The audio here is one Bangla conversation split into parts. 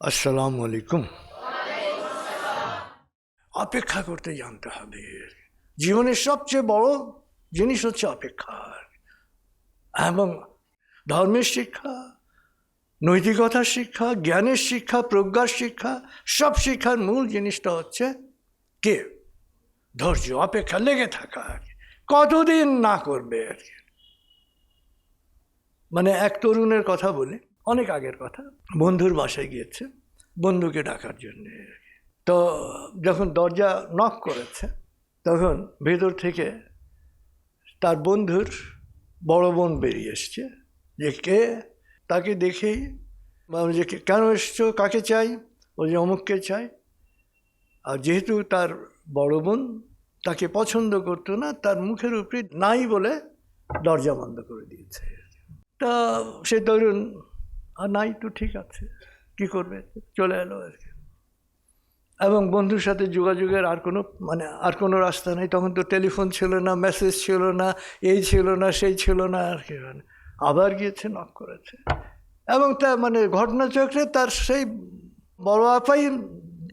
আসসালামু আলাইকুম। অপেক্ষা করতে জানতে হবে। জীবনের সবচেয়ে বড় জিনিস হচ্ছে অপেক্ষা। এবং ধর্মের শিক্ষা, নৈতিকতার শিক্ষা, জ্ঞানের শিক্ষা, প্রজ্ঞার শিক্ষা, সব শিক্ষার মূল জিনিসটা হচ্ছে কে? ধৈর্য, অপেক্ষা, লেগে থাকা। কতদিন না করবে? আর কি মানে এক তরুণের কথা বলি। অনেক আগের কথা। বন্ধুর বাসায় গিয়েছে, বন্ধুকে ডাকার জন্যে। তো যখন দরজা নক করেছে, তখন ভেতর থেকে তার বন্ধুর বড় বোন বেরিয়ে এসছে। যে কে? তাকে দেখেই যে কেন এসছো? কাকে চাই? ও যে, অমুককে চাই। আর যেহেতু তার বড় বোন তাকে পছন্দ করতো না, তার মুখের উপরে নাই বলে দরজা বন্ধ করে দিয়েছে। তা সে তরুণ আর নাই তো ঠিক আছে। কি করবে? চলে এলো আর কি। এবং বন্ধুর সাথে যোগাযোগের আর কোনো মানে আর কোনো রাস্তা নেই। তখন তো টেলিফোন ছিল না, মেসেজ ছিল না, এই ছিল না, সেই ছিল না, আর কি মানে। আবার গিয়েছে নক করেছে। এবং তা মানে ঘটনাচক্রে তার সেই বড় আপাই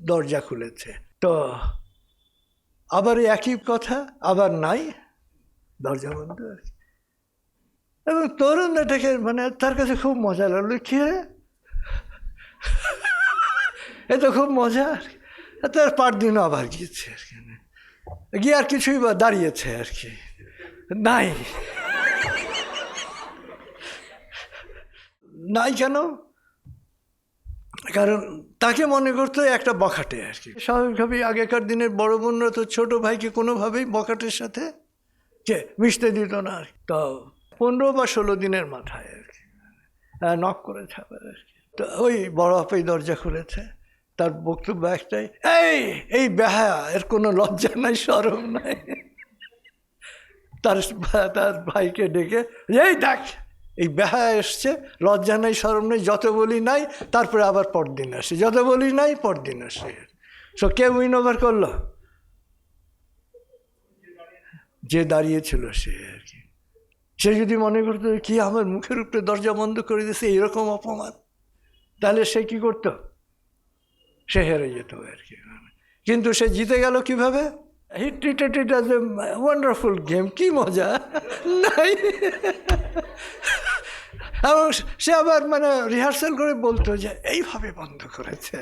দরজা খুলেছে। তো আবার একই কথা, আবার নাই। দরজা বন্ধ আর কি। এবং তরুণ এটাকে মানে তার কাছে খুব মজা লাগল। কি এ তো খুব মজা। আর। তার পার দিনও আবার গিয়েছে আর কি। গিয়ে আর কিছুই বা দাঁড়িয়েছে আর কি। নাই। নাই কেন? কারণ তাকে মনে করতো একটা বখাটে আর কি। স্বাভাবিকভাবেই আগেকার দিনের বড় বোনরা তো ছোটো ভাইকে কোনোভাবেই বখাটের সাথে কে মিশতে দিত না তো পনেরো বা ষোলো দিনের মাথায় আর কি। নক করেছে আবার আর কি। তো ওই বড় আপাই দরজা খুলেছে। তার বক্তব্য একটাই, এই এই বেহা এর কোনো লজ্জা নাই, সরম নাই। তার তার ভাইকে ডেকে, এই দেখ, এই বেহা এসছে, লজ্জা নাই, সরম নেই, যত বলি নাই, তারপরে আবার পরদিন আসে। যত বলি নাই, পরদিন আসে। সো কে উইন ওভার করল? যে দাঁড়িয়েছিল সে আর কি। সে যদি মনে করতো কি আমার মুখের উপরে দরজা বন্ধ করে দিয়েছে, এরকম অপমান? তাহলে সে কি করতো? সে হেরে যেত আর কি। কিন্তু সে জিতে গেল কীভাবে? He treated it as a wonderful game কি মজা। নাই। এবং সে আবার মানে রিহার্সাল করে বলতো যে, এইভাবে বন্ধ করেছে।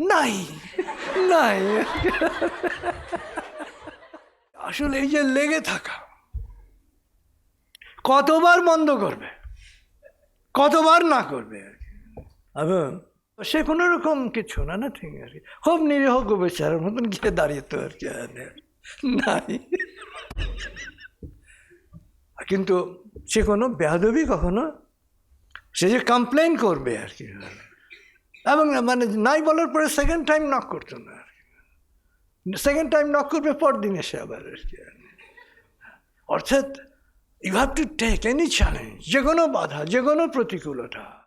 নাই। নাই। আসলে এই যে লেগে থাকা কতবার বন্ধ করবে? কতবার না করবে আর কি। এবং সে কোনো রকম কিছু না না ঠিক আর কি। খুব নিরীহ বেচারার মতন গিয়ে দাঁড়িয়ে তো আর কি নাই। কিন্তু সে কোনো বেহাদবি কখনো? সে যে কমপ্লেন করবে আর কি। এবং মানে নাই বলার পরে সেকেন্ড টাইম নক করতো না আর কি। সেকেন্ড টাইম নক করবে পর দিন এসে আবার আর কি। অর্থাৎ you have to take any challenge যে কোনো বাধা যে কোনো প্রতিকূলতা।